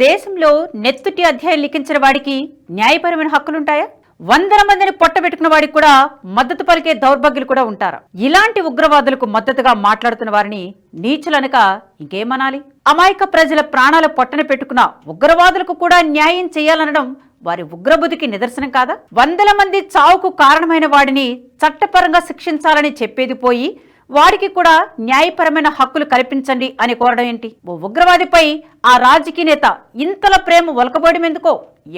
దేశంలో నెత్తుటి అధ్యాయం లిఖించిన వాడికి న్యాయపరమైన హక్కులుంటాయా? వందల మందిని పొట్టబెట్టుకున్న వాడికి కూడా మద్దతు పలికే దౌర్భాగ్యులు కూడా ఉంటారు? ఇలాంటి ఉగ్రవాదులకు మద్దతుగా మాట్లాడుతున్న వారిని నీచులనక ఇంకేమనాలి? అమాయక ప్రజల ప్రాణాల పొట్టన పెట్టుకున్న ఉగ్రవాదులకు కూడా న్యాయం చేయాలనడం వారి ఉగ్రబుద్ధికి నిదర్శనం కాదా? వందల మంది చావుకు కారణమైన వాడిని చట్టపరంగా శిక్షించాలని చెప్పేది పోయి వాడికి కూడా న్యాయపరమైన హక్కులు కల్పించండి అని కోరడం ఏంటి? ఓ ఉగ్రవాదిపై ఆ రాజకీయ నేత ఇంతల ప్రేమ ఒలకబోయడం ఎందుకో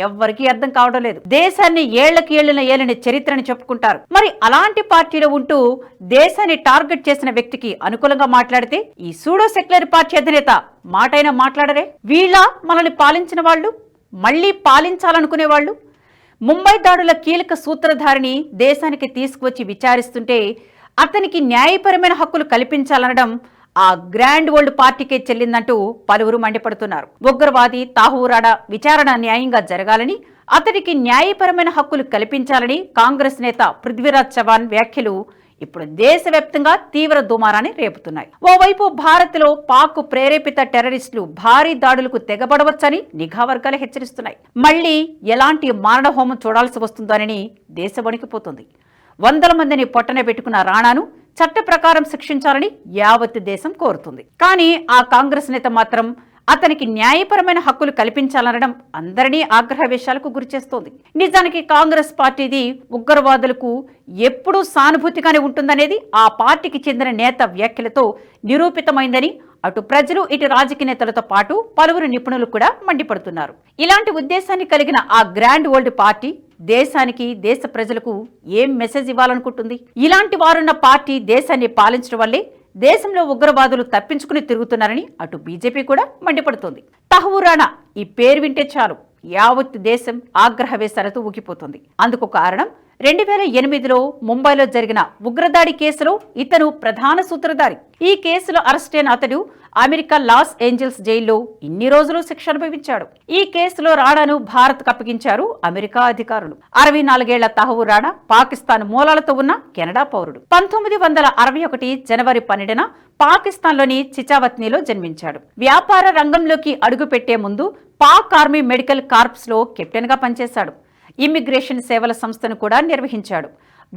ఎవ్వరికీ అర్థం కావడం లేదు. దేశాన్ని ఏళ్ళకి ఏళ్ళిన ఏలిన చరిత్రని చెప్పుకుంటారు. మరి అలాంటి పార్టీలో ఉంటూ దేశాన్ని టార్గెట్ చేసిన వ్యక్తికి అనుకూలంగా మాట్లాడితే ఈ సూడో సెక్యులర్ పార్టీ అధినేత మాటైనా మాట్లాడరే? వీళ్ళ మనల్ని పాలించిన వాళ్ళు? మళ్ళీ పాలించాలనుకునే వాళ్ళు ముంబై దాడుల కీలక సూత్రధారిని దేశానికి తీసుకువచ్చి విచారిస్తుంటే అతనికి న్యాయపరమైన హక్కులు కల్పించాలనడం ఆ గ్రాండ్ ఓల్డ్ పార్టీకే చెల్లిందంటూ పలువురు మండిపడుతున్నారు. ఉగ్రవాది తాహూరాడ విచారణ న్యాయంగా జరగాలని అతడికి న్యాయపరమైన హక్కులు కల్పించాలని కాంగ్రెస్ నేత పృథ్వీరాజ్ చవాన్ వ్యాఖ్యలు ఇప్పుడు దేశవ్యాప్తంగా తీవ్ర దుమారాన్ని రేపుతున్నాయి. ఓవైపు భారత్లో పాక్ ప్రేరేపిత టెర్రరిస్టులు భారీ దాడులకు తెగబడవచ్చని నిఘా వర్గాలు హెచ్చరిస్తున్నాయి. మళ్ళీ ఎలాంటి మారణ హోమం చూడాల్సి వస్తుందోనని దేశం వణికిపోతుంది వందల మందిని పొట్టన పెట్టుకున్న రాణాను చట్ట ప్రకారం శిక్షించాలని యావత్ దేశం కోరుతుంది. కానీ ఆ కాంగ్రెస్ నేత మాత్రం అతనికి న్యాయపరమైన హక్కులు కల్పించాలనడం అందరినీ విషయాలకు గురిచేస్తోంది నిజానికి కాంగ్రెస్ పార్టీది ఉగ్రవాదులకు ఎప్పుడూ సానుభూతిగానే ఉంటుందనేది ఆ పార్టీకి చెందిన నేత వ్యాఖ్యలతో నిరూపితమైందని అటు ప్రజలు ఇటు రాజకీయ నేతలతో పాటు పలువురు నిపుణులు కూడా మండిపడుతున్నారు. ఇలాంటి ఉద్దేశాన్ని కలిగిన ఆ గ్రాండ్ ఓల్డ్ పార్టీ దేశానికి దేశ ప్రజలకు ఏం మెసేజ్ ఇవ్వాలనుకుంటుంది? ఇలాంటి వారున్న పార్టీ దేశాన్ని పాలించడం వల్లే దేశంలో ఉగ్రవాదులు తప్పించుకుని తిరుగుతున్నారని అటు బీజేపీ కూడా మండిపడుతోంది. తహవురానా ఈ పేరు వింటే చాలు. యావత్ దేశం ఆగ్రహవేశాలతో ఊగిపోతుంది. అందుకు కారణం రెండు వేల ఎనిమిదిలో ముంబైలో జరిగిన ఉగ్రదాడి కేసులో ఇతను ప్రధాన సూత్రధారి. ఈ కేసులో అరెస్ట్ అయిన అతడు అమెరికా లాస్ ఏంజల్స్ జైల్లో ఇన్ని రోజులు శిక్ష అనుభవించాడు. ఈ కేసులో రాణాను భారత్ అప్పగించారు అమెరికా అధికారులు. అరవై నాలుగేళ్ళ తహవు రాణా పాకిస్తాన్ మూలాలతో ఉన్న కెనడా పౌరుడు. పంతొమ్మిది వందల అరవై ఒకటి జనవరి పన్నెండున పాకిస్తాన్లోని చిచావత్నిలో జన్మించాడు. వ్యాపార రంగంలోకి అడుగుపెట్టే ముందు పాక్ ఆర్మీ మెడికల్ కార్ప్స్లో కెప్టెన్గా పనిచేశాడు. ఇమ్మిగ్రేషన్ సేవల సంస్థను కూడా నిర్వహించాడు.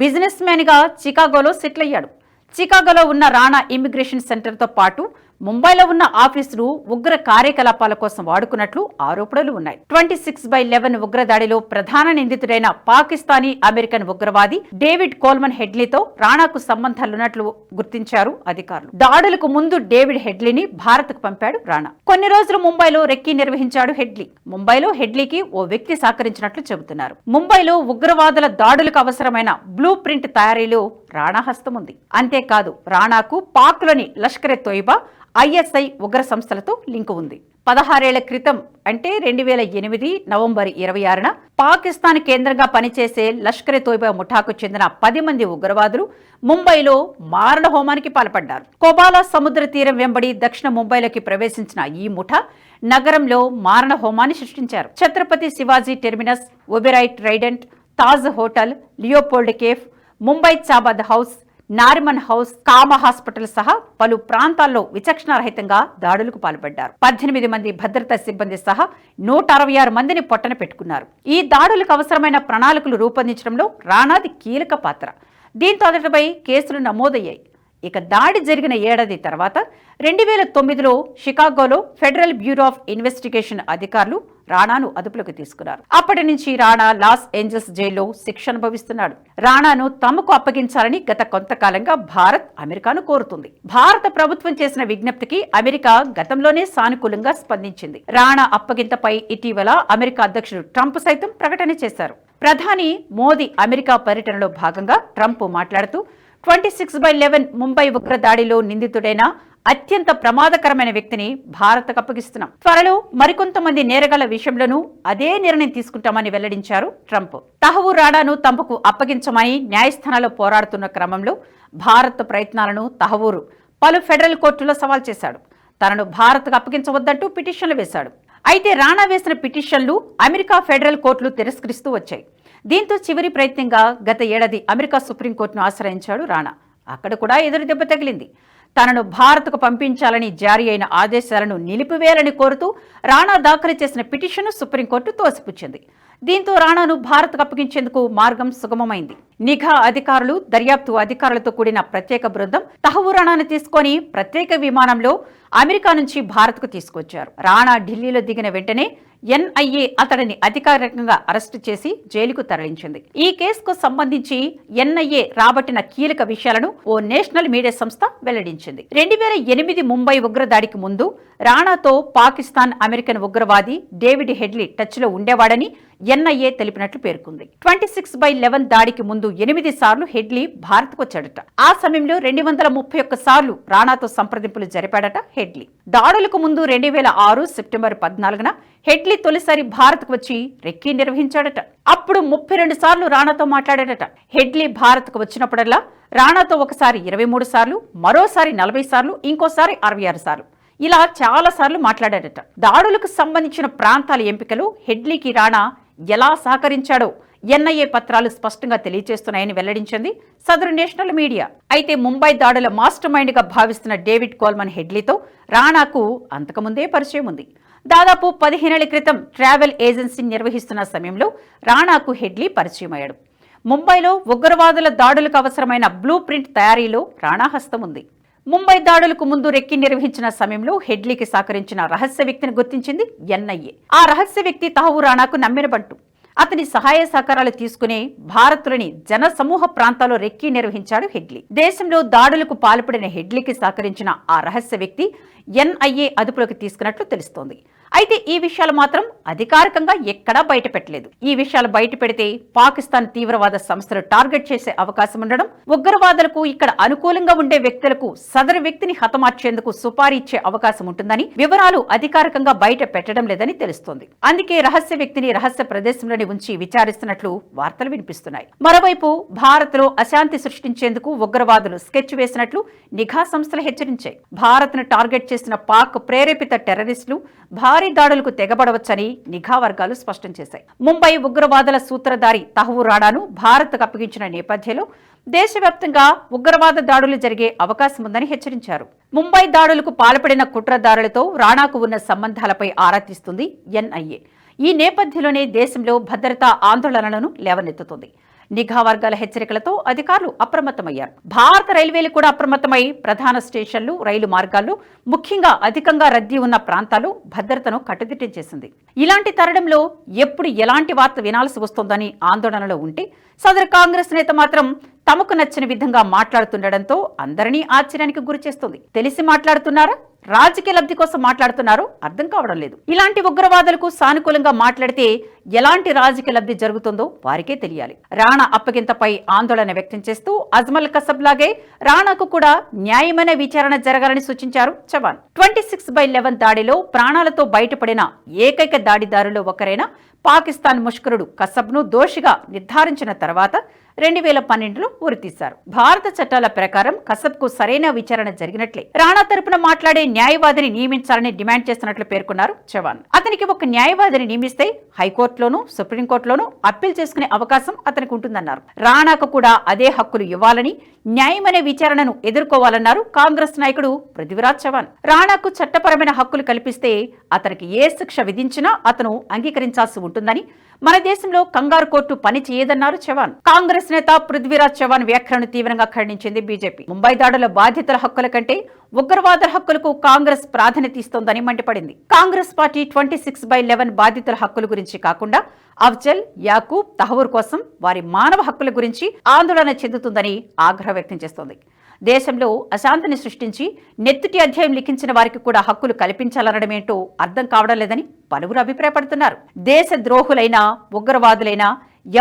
బిజినెస్ మ్యాన్గా చికాగోలో సెటిల్ అయ్యాడు. చికాగోలో ఉన్న రాణా ఇమ్మిగ్రేషన్ సెంటర్తో పాటు ముంబైలో ఉన్న ఆఫీసులు ఉగ్ర కార్యకలాపాల కోసం వాడుకున్నట్లు ఆరోపణలు ఉన్నాయి. ట్వంటీ సిక్స్ బై లెవెన్ ఉగ్రదాడిలో ప్రధాన నిందితుడైన పాకిస్తానీ అమెరికన్ ఉగ్రవాది డేవిడ్ కోల్మన్ హెడ్లీతో రాణాకు సంబంధాలున్నట్లు గుర్తించారు అధికారులు. దాడులకు ముందు డేవిడ్ హెడ్లీని భారత్కు పంపాడు రాణా. కొన్ని రోజులు ముంబైలో రెక్కీ నిర్వహించాడు హెడ్లీ. ముంబైలో హెడ్లీకి ఓ వ్యక్తి సహకరించినట్లు చెబుతున్నారు. ముంబైలో ఉగ్రవాదుల దాడులకు అవసరమైన బ్లూ ప్రింట్ తయారీలో రాణా హస్తం ఉంది అంతేకాదు రాణాకు పాక్లోని లష్కరే తోయిబా ఐఎస్ఐ ఉగ్ర సంస్థలతో లింకు ఉంది. పదహారేళ్ళ క్రితం అంటే రెండు వేల ఎనిమిది నవంబర్ ఇరవై ఆరున పాకిస్తాన్ కేంద్రంగా పనిచేసే లష్కరే తోయిబా ముఠాకు చెందిన పది మంది ఉగ్రవాదులు ముంబైలో మారణ హోమానికి పాల్పడ్డారు. కోబాలా సముద్ర తీరం వెంబడి దక్షిణ ముంబైలోకి ప్రవేశించిన ఈ ముఠా నగరంలో మారణ హోమాన్ని సృష్టించారు. Chhatrapati Shivaji terminus Oberoi Trident Taj hotel Leopold cafe Mumbai Chabad house Nariman house Cama hospital సహా పలు ప్రాంతాల్లో విచక్షణారహితంగా దాడులకు పాల్పడ్డారు. పద్దెనిమిది మంది భద్రతా సిబ్బంది సహా నూట అరవై ఆరు మందిని పొట్టన పెట్టుకున్నారు. ఈ దాడులకు అవసరమైన ప్రణాళికలు రూపొందించడంలో రాణాది కీలక పాత్ర. దీంతో అతడిపై కేసులు నమోదయ్యాయి. ఇక దాడి జరిగిన ఏడాది తర్వాత రెండు వేల తొమ్మిదిలో షికాగోలో ఫెడరల్ బ్యూరో ఆఫ్ ఇన్వెస్టిగేషన్ అధికారులు రాణాను అదుపులోకి తీసుకున్నారు. అప్పటి నుంచి రాణా లాస్ ఏంజల్స్ జైల్లో శిక్ష అనుభవిస్తున్నాడు. రాణాను తమకు అప్పగించాలని గత కొంతకాలంగా భారత్ అమెరికాను కోరుతుంది. భారత ప్రభుత్వం చేసిన విజ్ఞప్తికి అమెరికా గతంలోనే సానుకూలంగా స్పందించింది. రాణా అప్పగింతపై ఇటీవల అమెరికా అధ్యక్షుడు ట్రంప్ సైతం ప్రకటన చేశారు. ప్రధాని మోదీ అమెరికా పర్యటనలో భాగంగా ట్రంప్ మాట్లాడుతూ twenty six by eleven Mumbai ఉగ్ర దాడిలో నిందితుడైన అత్యంత ప్రమాదకరమైన వ్యక్తిని భారత్ అప్పగిస్తున్నాం. త్వరలో మరికొంతమంది నేరగాల విషయంలోనూ అదే నిర్ణయం తీసుకుంటామని వెల్లడించారు ట్రంప్. తహవు రాడాను తమకు అప్పగించమని న్యాయస్థానాల్లో పోరాడుతున్న క్రమంలో భారత్ ప్రయత్నాలను తహవూరు పలు ఫెడరల్ కోర్టులో సవాల్ చేశాడు. తనను భారత్కు అప్పగించవద్దంటూ పిటిషన్లు వేశాడు. అయితే రాణా వేసిన పిటిషన్లు అమెరికా ఫెడరల్ కోర్టులు తిరస్కరిస్తూ వచ్చాయి. దీంతో చివరి ప్రయత్నంగా గత ఏడాది అమెరికా సుప్రీంకోర్టును ఆశ్రయించాడు రాణా. అక్కడ కూడా ఎదురు దెబ్బ తగిలింది. తనను భారత్కు పంపించాలని జారీ అయిన ఆదేశాలను నిలిపివేయాలని కోరుతూ రాణా దాఖలు చేసిన పిటిషన్ను సుప్రీంకోర్టు తోసిపుచ్చింది. దీంతో రాణాను భారత్కు అప్పగించేందుకు మార్గం సుగమమైంది. నిఘా అధికారులు దర్యాప్తు అధికారులతో కూడిన ప్రత్యేక బృందం తహవు రాణాను తీసుకొని ప్రత్యేక విమానంలో అమెరికా నుంచి భారత్కు తీసుకొచ్చారు. రాణా ఢిల్లీలో దిగిన వెంటనే ఎన్ఐఏ అతడిని అధికారికంగా అరెస్టు చేసి జైలుకు తరలించింది. ఈ కేసుకు సంబంధించి ఎన్ఐఏ రాబట్టిన కీలక విషయాలను ఓ నేషనల్ మీడియా సంస్థ వెల్లడించింది. రెండు వేల ఎనిమిది ముంబై ఉగ్రదాడికి ముందు రాణాతో పాకిస్తాన్ అమెరికన్ ఉగ్రవాది డేవిడ్ హెడ్లీ టచ్లో ఉండేవాడని ఎన్ఐఏ తెలిపినట్లు పేర్కొంది. ట్వంటీ సిక్స్ బై లెవెన్ దాడికి ముందు ఎనిమిది సార్లు హెడ్లీ భారత్కు వచ్చాడట. ఆ సమయంలో రెండు వందల ముప్పై ఒక్క సార్లు రాణాతో సంప్రదింపులు జరిపాడట హెడ్లీ. దాడులకు ముందు రెండు వేల ఆరు సెప్టెంబర్ పద్నాలుగున హెడ్లీ తొలిసారి భారత్కు వచ్చి రెక్కీ నిర్వహించాడట. అప్పుడు ముప్పై రెండు సార్లు రాణాతో మాట్లాడాడట. హెడ్లీ భారత్కు వచ్చినప్పుడల్లా రాణాతో ఒకసారి ఇరవై మూడు సార్లు మరోసారి నలభై సార్లు ఇంకోసారి అరవై ఆరు సార్లు. ఇలా చాలా సార్లు మాట్లాడాడట. దాడులకు సంబంధించిన ప్రాంతాల ఎంపికలు హెడ్లీకి రాణా ఎలా సహకరించాడో ఎన్ఐఏ పత్రాలు స్పష్టంగా తెలియజేస్తున్నాయని వెల్లడించింది సదరు నేషనల్ మీడియా. అయితే ముంబై దాడుల మాస్టర్ మైండ్గా భావిస్తున్న డేవిడ్ కోల్మన్ హెడ్లీతో రాణాకు అంతకుముందే పరిచయం ఉంది. దాదాపు పదిహేనేళ్ళ క్రితం ట్రావెల్ ఏజెన్సీ నిర్వహిస్తున్న సమయంలో రాణాకు హెడ్లీ పరిచయం అయ్యాడు ముంబైలో ఉగ్రవాదుల దాడులకు అవసరమైన బ్లూ ప్రింట్ తయారీలో రాణా హస్తం ఉంది. ముంబై దాడులకు ముందు రెక్కి నిర్వహించిన సమయంలో హెడ్లీకి సహకరించిన రహస్య వ్యక్తిని గుర్తించింది ఎన్ఐఏ. ఆ రహస్య వ్యక్తి తహవు రాణాకు నమ్మినబంటు అతని సహాయ సహకారాలు తీసుకునే భారత్లోని జన సమూహ ప్రాంతాల్లో రెక్కీ నిర్వహించాడు హెడ్లీ. దేశంలో దాడులకు పాల్పడిన హెడ్లీకి సహకరించిన ఆ రహస్య వ్యక్తి ఎన్ఐఏ అదుపులోకి తీసుకున్నట్లు తెలుస్తోంది. అయితే ఈ విషయాలు మాత్రం అధికారికంగా ఎక్కడా బయటపెట్టలేదు. ఈ విషయాలు బయటపెడితే పాకిస్తాన్ తీవ్రవాద సంస్థలు టార్గెట్ చేసే అవకాశం ఉండడం ఉగ్రవాదులకు ఇక్కడ అనుకూలంగా ఉండే వ్యక్తులకు సదరు వ్యక్తిని హతమార్చేందుకు సుపారీ ఇచ్చే అవకాశం ఉంటుందని వివరాలు అధికారికంగా బయట పెట్టడం లేదని తెలుస్తోంది. అందుకే రహస్య వ్యక్తిని రహస్య ప్రదేశంలోని ఉంచి విచారిస్తున్నట్లు వార్తలు వినిపిస్తున్నాయి. మరోవైపు భారత్లో అశాంతి సృష్టించేందుకు ఉగ్రవాదులు స్కెచ్ వేసినట్లు నిఘా సంస్థలు హెచ్చరించాయి. భారత్ను టార్గెట్ చేసిన పాక్ ప్రేరేపిత టెర్రరిస్టులు భారీ దాడులకు తెగబడవచ్చని నిఘా వర్గాలు స్పష్టం చేశాయి. ముంబై ఉగ్రవాదుల సూత్రధారి తహవు రాడాను భారత్కు అప్పగించిన నేపథ్యంలో దేశవ్యాప్తంగా ఉగ్రవాద దాడులు జరిగే అవకాశం ఉందని హెచ్చరించారు. ముంబై దాడులకు పాల్పడిన కుట్రదారులతో రాణాకు ఉన్న సంబంధాలపై ఆరా తీస్తుంది ఎన్ఐఏ ఈ నేపథ్యంలోనే దేశంలో భద్రతా ఆందోళనలను లేవనెత్తుతుంది. నిఘా వర్గాల హెచ్చరికలతో అధికారులు అప్రమత్తమయ్యారు. భారత రైల్వేలు కూడా అప్రమత్తమై ప్రధాన స్టేషన్లు రైలు మార్గాలు ముఖ్యంగా అధికంగా రద్దీ ఉన్న ప్రాంతాలు భద్రతను కట్టుదిట్టం చేసింది. ఇలాంటి తరుణంలో ఎప్పుడు ఎలాంటి వార్త వినాల్సి వస్తోందని ఆందోళనలో ఉంటే సదరు కాంగ్రెస్ నేత మాత్రం తమకు నచ్చిన విధంగా మాట్లాడుతుండటంతో అందరినీ ఆశ్చర్యానికి గురిచేస్తుంది. తెలిసి మాట్లాడుతున్నారా? రాజకీయ లబ్ధి కోసం మాట్లాడుతున్నారు అర్థం కావడం లేదు. ఇలాంటి ఉగ్రవాదులకు సానుకూలంగా మాట్లాడితే ఎలాంటి రాజకీయ లబ్ధి జరుగుతుందో వారికే తెలియాలి. రాణా అప్పగింతపై ఆందోళన వ్యక్తం చేస్తూ అజ్మల్ కసబ్ లాగే రాణాకు కూడా న్యాయమైన విచారణ జరగాలని సూచించారు Chavan. Twenty six by eleven దాడిలో ప్రాణాలతో బయటపడిన ఏకైక దాడిదారులో ఒకరైన పాకిస్తాన్ ముష్కరుడు కసబ్ను దోషిగా నిర్ధారించిన తర్వాత రెండు వేల పన్నెండులో ఉరితీశారు. భారత చట్టాల ప్రకారం కసబ్కు సరైన విచారణ జరిగినట్లే. రాణా తరపున మాట్లాడే న్యాయవాదిని నియమించాలని డిమాండ్ చేస్తున్నట్లు పేర్కొన్నారు చవాన్ అతనికి ఒక న్యాయవాదిని నియమిస్తే హైకోర్టులోనూ సుప్రీంకోర్టులోనూ అప్పీల్ చేసుకునే అవకాశం అతనికి ఉంటుందన్నారు. రాణాకు కూడా అదే హక్కులు ఇవ్వాలని న్యాయమనే విచారణను ఎదుర్కోవాలన్నారు కాంగ్రెస్ నాయకుడు పృథ్వీరాజ్ చవాన్. రాణాకు చట్టపరమైన హక్కులు కల్పిస్తే అతనికి ఏ శిక్ష విధించినా అతను అంగీకరించాల్సి ఉంటుందని మన దేశంలో కంగారు కోర్టు పని చేయదన్నారు చవాన్. కాంగ్రెస్ నేత పృథ్వీరాజ్ చవాన్ వ్యాఖ్యలను తీవ్రంగా ఖండించింది బీజేపీ. ముంబై దాడుల బాధితుల హక్కుల కంటే ఉగ్రవాదుల హక్కులకు కాంగ్రెస్ ప్రాధాన్యత ఇస్తోందని మండిపడింది. Congress party twenty six by eleven బాధితుల హక్కుల గురించి కాకుండా అఫ్జల్ యాకూబ్ తహవూర్ కోసం వారి మానవ హక్కుల గురించి ఆందోళన చెందుతుందని ఆగ్రహం వ్యక్తం చేస్తోంది. దేశంలో అశాంతిని సృష్టించి నెత్తుటి అధ్యాయం లిఖించిన వారికి కూడా హక్కులు కల్పించాలనడమేంటో అర్థం కావడం లేదని పలువురు అభిప్రాయపడుతున్నారు. దేశ ద్రోహులైనా ఉగ్రవాదులైనా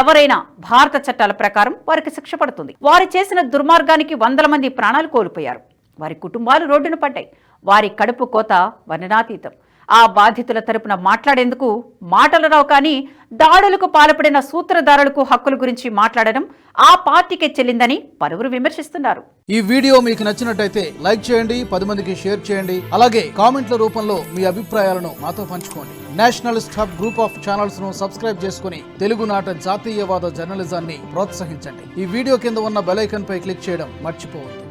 ఎవరైనా భారత చట్టాల ప్రకారం వారికి శిక్ష పడుతుంది. వారు చేసిన దుర్మార్గానికి వందల మంది ప్రాణాలు కోల్పోయారు. వారి కుటుంబాలు రోడ్డున పడ్డాయి. వారి కడుపు కోత వర్ణనాతీతం. ఆ బాధితుల తరపున మాట్లాడేందుకు మాటలు రావు కానీ దాడులకు పాల్పడిన సూత్రధారులకు హక్కుల గురించి మాట్లాడడం ఆ పార్టీకే చెల్లిందని పలువురు విమర్శిస్తున్నారు. ఈ వీడియో మీకు నచ్చినట్టయితే లైక్ చేయండి పది మందికి షేర్ చేయండి అలాగే కామెంట్ల రూపంలో మీ అభిప్రాయాలను మాతో పంచుకోండి. నేషనలిస్ట్ హబ్ గ్రూప్ ఆఫ్ ఛానల్స్ను సబ్స్క్రైబ్ చేసుకుని తెలుగునాట జాతీయవాద జర్నలిజాన్ని ప్రోత్సహించండి. ఈ వీడియో కింద ఉన్న బెలైకన్ పై క్లిక్ చేయడం మర్చిపోవద్దు.